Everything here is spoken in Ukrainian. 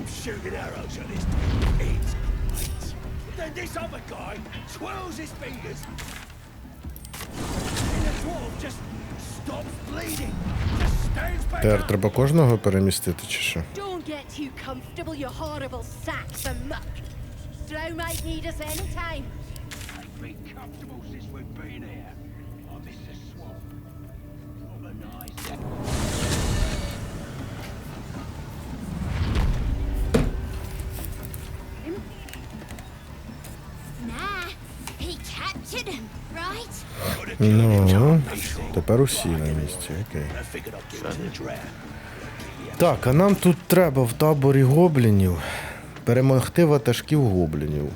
I'm shooting arrows at his It's great. Then this other guy twirls his fingers. And the dwarf just stops bleeding. Just stands back Тепер up. треба кожного перемістити чи що? Don't get too comfortable, you horrible sacks of muck. Drow might need us any time. Ну, тепер усі на місці, окей. Так, а нам тут треба в таборі гоблінів перемогти ватажків гоблінів.